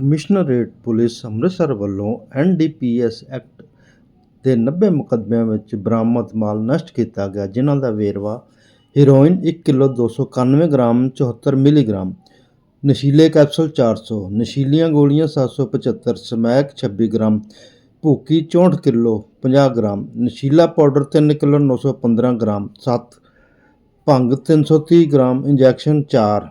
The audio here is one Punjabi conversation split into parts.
ਕਮਿਸ਼ਨਰੇਟ ਪੁਲਿਸ ਅੰਮ੍ਰਿਤਸਰ ਵੱਲੋਂ ਐਨਡੀਪੀਐਸ ਐਕਟ ਦੇ 90 ਮੁਕੱਦਮਿਆਂ ਵਿੱਚ ਬਰਾਮਦ ਮਾਲ ਨਸ਼ਟ ਕੀਤਾ ਗਿਆ, ਜਿਨ੍ਹਾਂ ਦਾ ਵੇਰਵਾ ਹੈਰੋਇਨ 1 ਕਿਲੋ 291 ਗ੍ਰਾਮ 74 ਮਿਲੀਗ੍ਰਾਮ, ਨਸ਼ੀਲੇ ਕੈਪਸੂਲ 400 ਨਸ਼ੀਲੀਆਂ ਗੋਲੀਆਂ 775 ਸਮੈਕ 26 ਗ੍ਰਾਮ, ਭੂਕੀ 64 ਕਿਲੋ 50 ਗ੍ਰਾਮ, ਨਸ਼ੀਲਾ ਪਾਊਡਰ 3 ਕਿਲੋ 915 ਗ੍ਰਾਮ 7 ਭੰਗ 330 gram, injection 4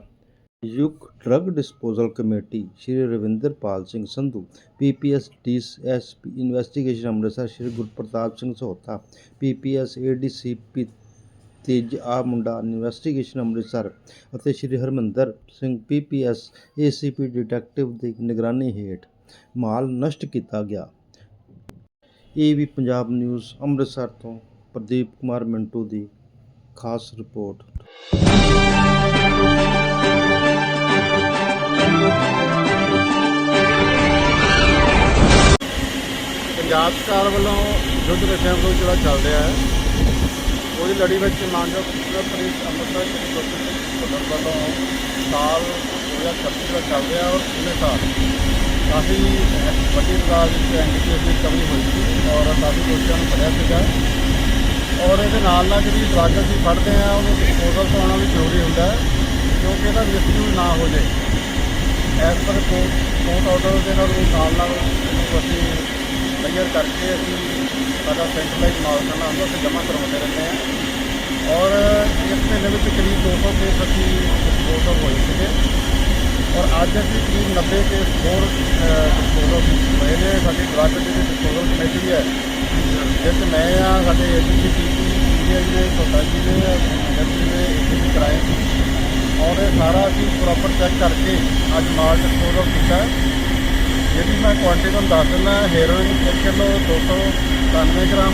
ਯੁਕ drug disposal committee Shri Ravinderpal Singh Sandhu PPS DSP investigation Amritsar Shri Gurpartap Singh Sota PPS ADCP ਤੇਜ ਆ ਮੁੰਡਾ ਇਨਵੈਸਟੀਗੇਸ਼ਨ ਅੰਮ੍ਰਿਤਸਰ ਅਤੇ Shri Harminder Singh PPS ACP detective ਦੀ ਨਿਗਰਾਨੀ ਹੇਠ ਮਾਲ ਨਸ਼ਟ ਕੀਤਾ ਗਿਆ। ਇਹ ਵੀ ਪੰਜਾਬ ਨਿਊਜ਼ ਅੰਮ੍ਰਿਤਸਰ ਤੋਂ ਪ੍ਰਦੀਪ ਕੁਮਾਰ ਮਿੰਟੂ ਦੀ ਖਾਸ ਰਿਪੋਰਟ। ਪੰਜਾਬ ਸਰਕਾਰ ਵੱਲੋਂ ਯੁੱਧ ਨਸ਼ਿਆਂ ਵਿਰੁੱਧ ਜਿਹੜਾ ਚੱਲ ਰਿਹਾ ਹੈ, ਉਹਦੀ ਲੜੀ ਵਿੱਚ ਮਾਨਯੋਗ ਕਮਿਸ਼ਨਰ ਅੰਮ੍ਰਿਤਸਰ ਸ਼੍ਰੀ ਗੁਰਪ੍ਰੀਤ ਸਿੰਘ ਭੁੱਲਰ ਵੱਲੋਂ ਸਾਲ 2036 ਦਾ ਚੱਲ ਰਿਹਾ ਔਰ ਪਿਛਲੇ ਸਾਲ। ਕਾਫੀ ਵੱਡੀ ਤਾਦਾਦ ਵਿੱਚ ਐਨਡੀਪੀਐਸ ਦੀ ਕਮੀ ਹੋਈ ਸੀ ਔਰ ਕਾਫੀ ਦੋਸ਼ੀਆਂ ਨੂੰ ਫੜਿਆ ਸੀਗਾ। ਔਰ ਇਹਦੇ ਨਾਲ ਨਾਲ ਜਿਹੜੀ ਡਰੱਗ ਅਸੀਂ ਫੜਦੇ ਆ ਉਹਨੂੰ ਡਿਸਪੋਜ਼ਲ ਤੋਂ ਆਉਣਾ ਵੀ ਜ਼ਰੂਰੀ ਹੁੰਦਾ ਕਿਉਂਕਿ ਇਹਦਾ ਮਿਸਯੂਜ਼ ਨਾ ਹੋ ਜਾਏ। As per court court order ਦੇ ਨਾਲ ਨਾਲ ਨਾਲ ਇਹਨੂੰ ਅਸੀਂ ਕਲੀਅਰ ਕਰਕੇ ਅਸੀਂ ਸਾਡਾ ਸੈਂਟਰਲਾਈਜ਼ ਮਾਲ ਹੁੰਦਾ, ਉੱਥੇ ਜਮ੍ਹਾਂ ਕਰਵਾਉਂਦੇ ਰਹਿੰਦੇ ਹਾਂ। ਔਰ ਇਸ ਮਹੀਨੇ ਵਿੱਚ ਕਰੀਬ 200 ਕੇਸ ਅਸੀਂ ਡਿਸਪੋਜ਼ਲ ਹੋਏ ਸੀਗੇ। ਔਰ ਅੱਜ ਅਸੀਂ ਕਰੀਬ 90 ਕੇਸ ਹੋਰ ਡਿਸਪੋਜ਼ਲ ਹੋਏ ਨੇ। ਸਾਡੀ ਡਰੱਗ ਦੀ ਡਿਸਪੋਜ਼ਲ ਕਮੇਟੀ ਹੈ। ਜਿਸ 'ਚ ਮੈਂ ਆ ਸਾਡੇ ਏਜੰਸੀ ਪੀਪੀ ਪੀਡੀਆਈ ਨੇ ਸੋਸਾਇਟੀ ਨੇ ਐਨਐਸਸੀ ਦੇ ਏਜੰਸੀ ਕਰਾਏ ਔਰ ਇਹ ਸਾਰਾ ਅਸੀਂ ਪ੍ਰੋਪਰ ਚੈੱਕ ਕਰਕੇ ਅੱਜ ਮਾਲ ਡਿਸਪੋਜ਼ਲ ਕੀਤਾ। ਜਿਹੜੀ ਮੈਂ ਕੁਆਂਟੀ ਤੁਹਾਨੂੰ ਦੱਸ ਦਿੰਦਾ ਹੈਰੋਇਨ 1 ਕਿਲੋ 291 ਗ੍ਰਾਮ